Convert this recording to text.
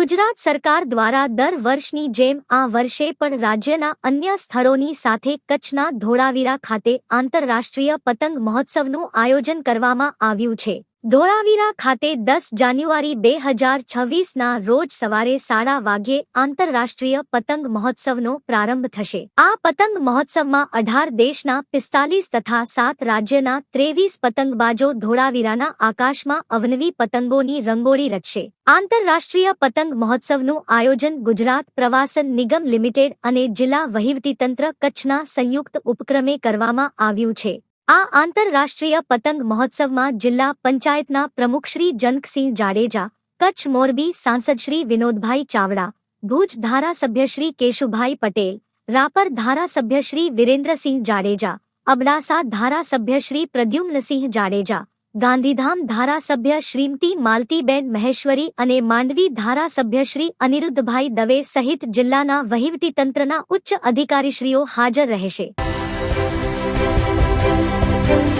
ગુજરાત સરકાર દ્વારા દર વર્ષની જેમ આ વર્ષે પણ રાજ્યના અન્ય સ્થળોની સાથે કચ્છના ધોળાવીરા ખાતે આંતરરાષ્ટ્રીય પતંગ મહોત્સવનું આયોજન કરવામાં આવ્યું છે. ધોળાવીરા ખાતે દસ જાન્યુઆરી બે હજાર છવ્વીસના રોજ સવારે સાડા વાગ્યે આંતરરાષ્ટ્રીય પતંગ મહોત્સવનો પ્રારંભ થશે. આ પતંગ મહોત્સવમાં અઢાર દેશના પિસ્તાલીસ તથા સાત રાજ્યના ત્રેવીસ પતંગબાજો ધોળાવીરાના આકાશમાં અવનવી પતંગોની રંગોળી રચશે. આંતરરાષ્ટ્રીય પતંગ મહોત્સવનું આયોજન ગુજરાત પ્રવાસન નિગમ લિમિટેડ અને જિલ્લા વહીવટીતંત્ર કચ્છના સંયુક્ત ઉપક્રમે કરવામાં આવ્યું છે. આ આંતરરાષ્ટ્રીય પતંગ મહોત્સવમાં જિલ્લા પંચાયતના પ્રમુખ શ્રી જનકસિંહ જાડેજા, કચ્છ મોરબી સાંસદ શ્રી વિનોદભાઈ ચાવડા, ભુજ ધારાસભ્ય શ્રી કેશુભાઈ પટેલ, રાપર ધારાસભ્ય શ્રી વિરેન્દ્રસિંહ જાડેજા, અબડાસા ધારાસભ્ય શ્રી પ્રદ્યુમ્નસિંહ જાડેજા, ગાંધીધામ ધારાસભ્ય શ્રીમતી માલતીબેન મહેશ્વરી અને માંડવી ધારાસભ્ય શ્રી અનિરુદ્ધભાઈ દવે સહિત જિલ્લાના વહીવટીતંત્રના ઉચ્ચ અધિકારીશ્રીઓ હાજર રહેશે. Thank you.